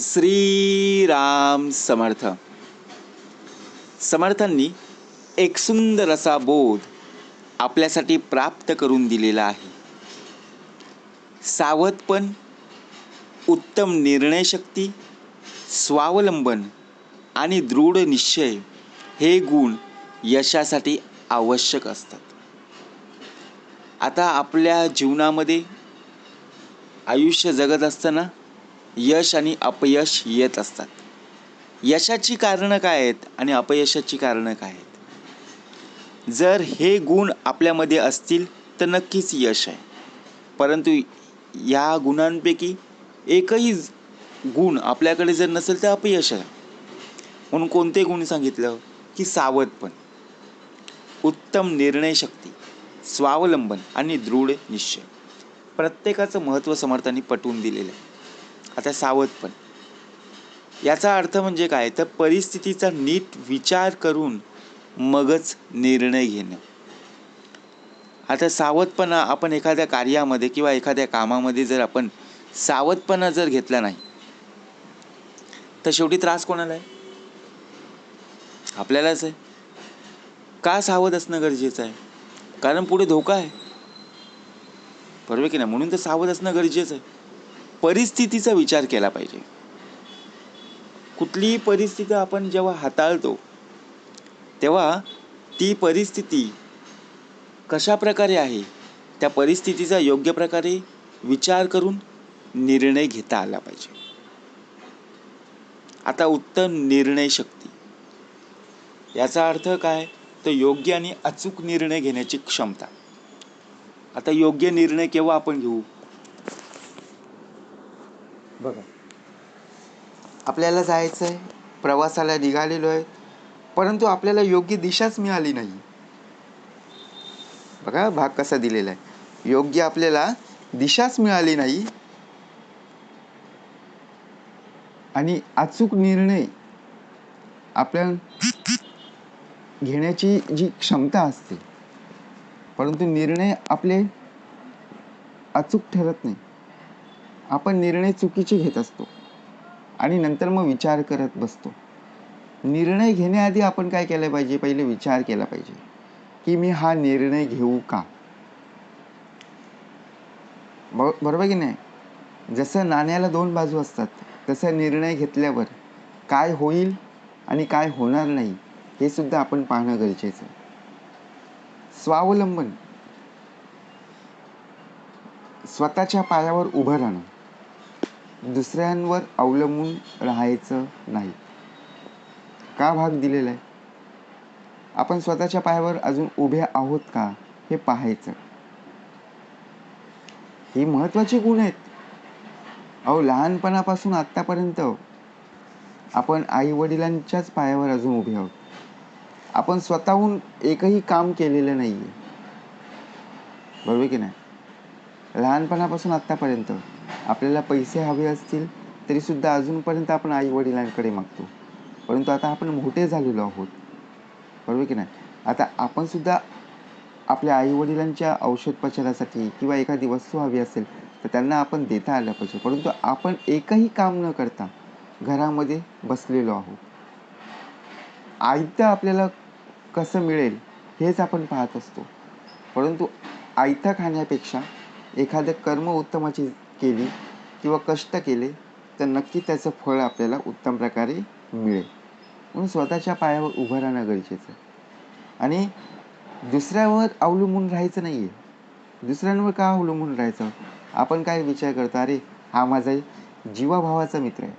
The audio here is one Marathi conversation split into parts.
श्रीराम समर्थ. समर्थांनी एक सुंदर असा बोध आपल्यासाठी प्राप्त करून दिलेला आहे. सावधपण उत्तम निर्णयशक्ती स्वावलंबन आणि दृढ निश्चय हे गुण यशासाठी आवश्यक असतात. आता आपल्या जीवनामध्ये आयुष्य जगत असताना यश आणि अपयश येत असतात. यशाची कारणं काय आहेत आणि अपयशाची कारणं काय आहेत? जर हे गुण आपल्यामध्ये असतील तर नक्कीच यश आहे. परंतु या गुणांपैकी एकही गुण आपल्याकडे जर नसेल तर अपयश आहे. म्हणून कोणते गुण सांगितलं? की सावधपण उत्तम निर्णयशक्ती स्वावलंबन आणि दृढ निश्चय. प्रत्येकाचं महत्त्व समर्थांनी पटवून दिलेलं आहे. आता सावधपण याचा अर्थ म्हणजे काय? तर परिस्थितीचा नीट विचार करून मगच निर्णय घेणं. आता सावधपणा आपण एखाद्या कार्यामध्ये किंवा एखाद्या कामामध्ये जर आपण सावधपणा जर घेतला नाही तर शेवटी त्रास कोणाला आहे? आपल्यालाच आहे. का सावध असणं गरजेचं आहे? कारण पुढे धोका आहे. बरोबर की नाही? म्हणून तर सावध असणं गरजेचं आहे. परिस्थितीचा विचार केला पाहिजे. कुठलीही परिस्थिती आपण जेव्हा हाताळतो तेव्हा ती परिस्थिती कशा प्रकारे आहे त्या परिस्थितीचा योग्य प्रकारे विचार करून निर्णय घेता आला पाहिजे. आता उत्तम निर्णय शक्ती. याचा अर्थ काय? तर योग्य आणि अचूक निर्णय घेण्याची क्षमता. आता योग्य निर्णय केव्हा आपण घेऊ? बघा. आपल्याला जायचं आहे प्रवासाला निघालेलो आहे परंतु आपल्याला योग्य दिशाच मिळाली नाही. बघा भाग कसा दिलेला आहे योग्य आपल्याला दिशाच मिळाली नाही. आणि अचूक निर्णय आपल्या घेण्याची जी क्षमता असते परंतु निर्णय आपले अचूक ठरत नाही. आपण निर्णय चुकीचे घेत असतो. आणि नंतर मग विचार करत बसतो. निर्णय घेण्याआधी आपण काय केलं पाहिजे? पहिले विचार केला पाहिजे. की मी हा निर्णय घेऊ का? बरोबर की नाही? जसं नाण्याला दोन बाजू असतात तसं निर्णय घेतल्यावर काय होईल आणि काय होणार नाही हे सुद्धा आपण पाहणं गरजेचं आहे. स्वावलंबन. स्वतःच्या पायावर उभं राहणं. दुसऱ्यांवर अवलंबून राहायचं नाही. का भाग दिलेला आहे? आपण स्वतःच्या पायावर अजून उभे आहोत का हे पाहायचं. ही महत्त्वाचे गुण आहेत. अहो लहानपणापासून आत्तापर्यंत आपण आई वडिलांच्याच पायावर अजून उभे आहोत. आपण स्वतःहून एकही काम केलेलं नाही आहे बरोबर की नाही? लहानपणापासून आत्तापर्यंत आपल्याला पैसे हवे असतील तरीसुद्धा अजूनपर्यंत आपण आई वडिलांकडे मागतो. परंतु आता आपण मोठे झालेलो आहोत. बरोबर की नाही? आता आपणसुद्धा आपल्या आई वडिलांच्या औषधोपचारासाठी किंवा एखादी वस्तू हवी असेल तर त्यांना आपण देता आल्या पाहिजे. परंतु आपण एकही काम न करता घरामध्ये बसलेलो आहोत. आयतं आपल्याला कसं मिळेल हेच आपण पाहत असतो. परंतु आयत्या खाण्यापेक्षा एखादं कर्म उत्तमाची केली किंवा कष्ट केले तर नक्की त्याचं फळ आपल्याला उत्तम प्रकारे मिळेल. म्हणून स्वतःच्या पायावर उभं राहणं गरजेचं. आणि दुसऱ्यावर अवलंबून राहायचं नाही आहे दुसऱ्यांवर का अवलंबून राहायचं? आपण काय विचार करतो? अरे हा माझा जीवाभावाचा मित्र आहे.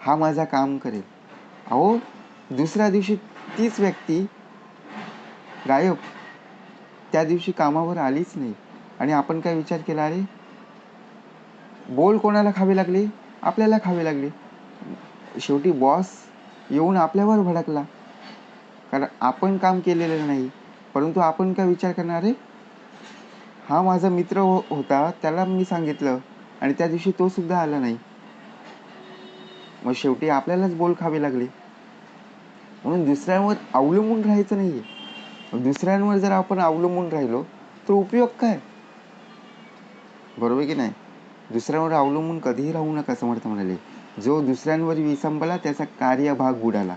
हा माझा काम करेल. अहो दुसऱ्या दिवशी तीच व्यक्ती गायब. त्या दिवशी कामावर आलीच नाही. आणि आपण काय विचार केला अरे? बोल कोणाला खावी लागली? आपल्याला खावी लागली. शेवटी बॉस येऊन आपल्यावर भडकला. कारण आपण काम केलेलं नाही. परंतु आपण काय विचार करणार आहे हा माझा मित्र हो होता. त्याला मी सांगितलं. आणि त्या दिवशी तो सुद्धा आला नाही. मग शेवटी आपल्यालाच बोल खावे लागले. म्हणून दुसऱ्यांवर अवलंबून राहायचं नाही आहे दुसऱ्यांवर जर आपण अवलंबून राहिलो तर उपयोग काय? बरोबर की नाही? दुसऱ्यावर अवलंबून कधीही राहू नका समर्थ म्हणाले जो दुसऱ्यांवर विसंबला त्याचा कार्यभाग बुडाला.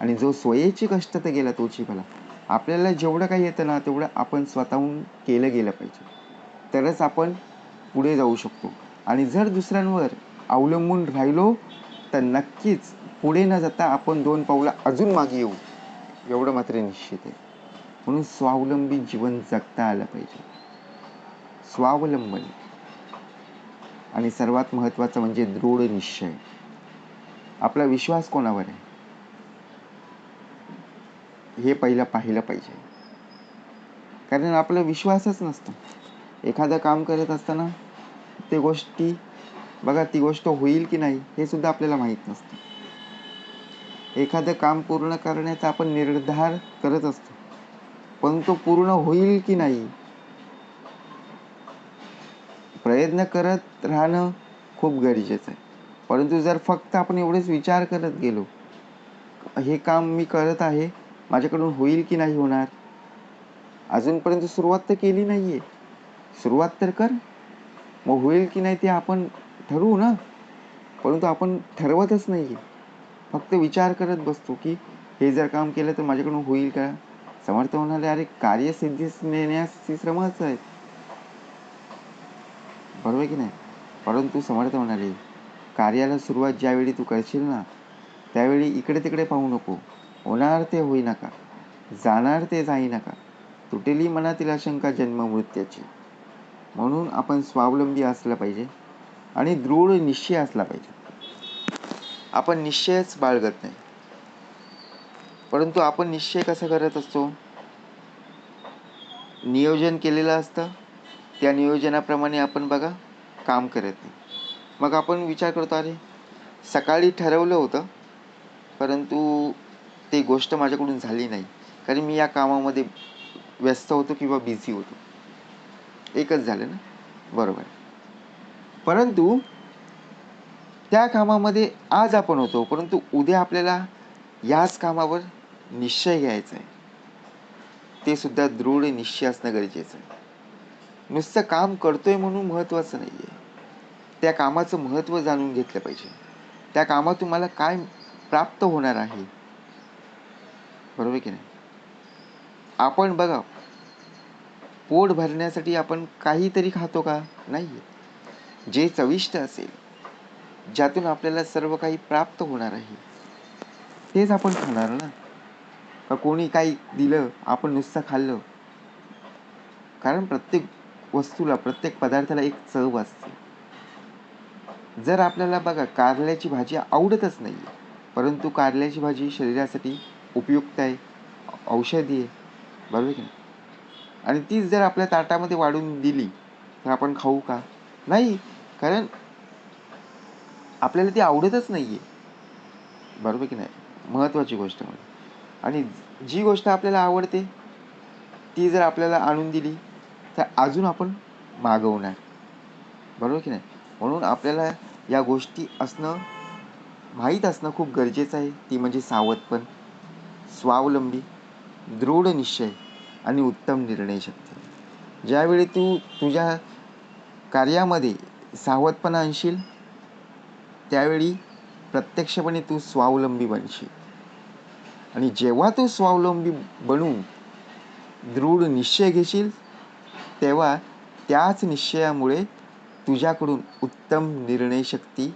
आणि जो स्वयेची कष्ट तर गेला तोची भला आपल्याला जेवढं काही येतं ना तेवढं आपण स्वतःहून केलं गेलं पाहिजे. तरच आपण पुढे जाऊ शकतो. आणि जर दुसऱ्यांवर अवलंबून राहिलो तर नक्कीच पुढे न जाता आपण दोन पावलं अजून मागे येऊ. एवढं मात्र निश्चित आहे. म्हणून स्वावलंबी जीवन जगता आलं पाहिजे. स्वावलंबन. आणि सर्वात महत्त्वाचं म्हणजे दृढ निश्चय. आपला विश्वास कोणावर आहे? हे पहिलं पाहिलं पाहिजे. कारण आपला विश्वासच नसतो. एखादं काम करत असताना ते गोष्टी बघा ती गोष्ट होईल की नाही हे सुद्धा आपल्याला माहीत नसतं. एखादं काम पूर्ण करण्याचा आपण निर्धार करत असतो. पण तो पूर्ण होईल की नाही प्रयत्न करत राहणं खूप गरजेचं आहे. परंतु जर फक्त आपण एवढेच विचार करत गेलो हे काम मी करत आहे माझ्याकडून होईल की नाही होणार? अजूनपर्यंत सुरुवात तर केली नाहीये. सुरुवात तर कर. मग होईल की नाही ते आपण ठरवू ना? परंतु आपण ठरवतच नाही फक्त विचार करत बसतो की हे जर काम केलं तर माझ्याकडून होईल का? समर्थ म्हणाले अरे कार्यसिद्धीस नेण्यास श्रमच आहेत बरोबर आहे की नाही? परंतु समर्थ म्हणाले. कार्याला सुरुवात ज्यावेळी तू करशील ना त्यावेळी इकडे तिकडे पाहू नको. होणार ते होई नका. जाणार ते जाई नका. तुटेली मनातील आशंका जन्म मृत्याची. म्हणून आपण स्वावलंबी असलं पाहिजे आणि दृढ निश्चय असला पाहिजे. आपण निश्चयच बाळगत नाही. परंतु आपण निश्चय कसा करत असतो? नियोजन केलेलं असतं? त्या नियोजनाप्रमाणे आपण बघा काम करत नाही. मग आपण विचार करतो अरे सकाळी ठरवलं होतं परंतु ती गोष्ट माझ्याकडून झाली नाही. कारण मी या कामामध्ये व्यस्त होतो किंवा बिझी होतो. एकच झालं ना? बरोबर. परंतु त्या कामामध्ये आज आपण होतो परंतु उद्या आपल्याला याच कामावर निश्चय घ्यायचा आहे. ते सुद्धा दृढ निश्चय असणं गरजेचं आहे. नुसतं काम करतोय म्हणून महत्त्वाचं नाही आहे त्या कामाचं महत्त्व जाणून घेतलं पाहिजे. त्या कामात तुम्हाला काय प्राप्त होणार आहे? बरोबर की नाही? आपण बघा पोट भरण्यासाठी आपण काहीतरी खातो का? नाही जे चविष्ट असेल ज्यातून आपल्याला सर्व काही प्राप्त होणार आहे तेच आपण खाणार ना? का कोणी काही दिलं आपण नुसतं खाल्लं? कारण प्रत्येक वस्तूला प्रत्येक पदार्थाला एक चव असते. जर आपल्याला बघा कारल्याची भाजी आवडतच नाही परंतु कारल्याची भाजी शरीरासाठी उपयुक्त आहे औषधी आहे बरोबर की नाही? आणि तीच जर आपल्या ताटामध्ये वाढून दिली तर आपण खाऊ का? नाही कारण आपल्याला ती आवडतच नाही आहे बरोबर की नाही? महत्त्वाची गोष्ट म्हणजे. आणि जी गोष्ट आपल्याला आवडते ती जर आपल्याला आणून दिली तर अजून आपण मागवणार. बरोबर की नाही? म्हणून आपल्याला या गोष्टी असणं माहीत असणं खूप गरजेचं आहे. ती म्हणजे सावधपण स्वावलंबी दृढ निश्चय आणि उत्तम निर्णय शक्ती. ज्यावेळी तू तुझ्या कार्यामध्ये सावधपणा आणशील त्यावेळी प्रत्यक्षपणे तू स्वावलंबी बनशील. आणि जेव्हा तू स्वावलंबी बनून दृढ निश्चय घेशील तेव्हा त्याच निश्चयामुळे तुझ्याकडून उत्तम निर्णयशक्ती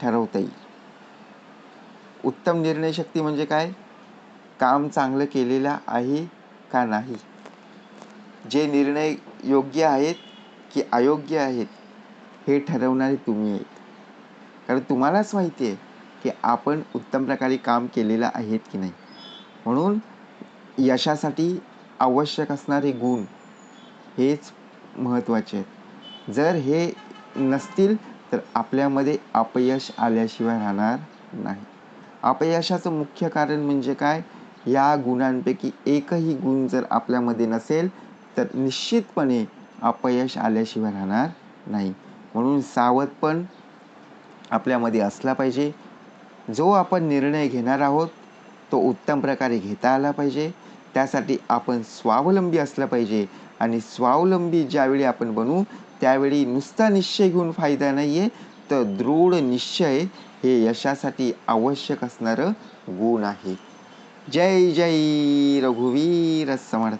ठरवता येईल. उत्तम निर्णयशक्ती म्हणजे काय? काम चांगलं केलेलं आहे का नाही? जे निर्णय योग्य आहेत की अयोग्य आहेत हे ठरवणारे तुम्ही आहेत. कारण तुम्हालाच माहिती आहे की आपण उत्तम प्रकारे काम केलेलं आहेत की नाही. म्हणून यशासाठी आवश्यक असणारे गुण हेच महत्त्वाचे आहेत. जर हे नसतील तर आपल्यामध्ये अपयश आल्याशिवाय राहणार नाही. अपयशाचं मुख्य कारण म्हणजे काय? या गुणांपैकी एकही गुण जर आपल्यामध्ये नसेल तर निश्चितपणे अपयश आल्याशिवाय राहणार नाही. म्हणून सावधपण आपल्यामध्ये असला पाहिजे. जो आपण निर्णय घेणार आहोत तो उत्तम प्रकारे घेता आला पाहिजे. त्यासाठी आपण स्वावलंबी असलं पाहिजे. आणि स्वावलंबी ज्यावेळी आपण बनू त्यावेळी नुसता निश्चय घेऊन फायदा नाही आहे तर दृढ निश्चय हे यशासाठी आवश्यक असणारं गुण आहे. जय जय रघुवीर समर्थ.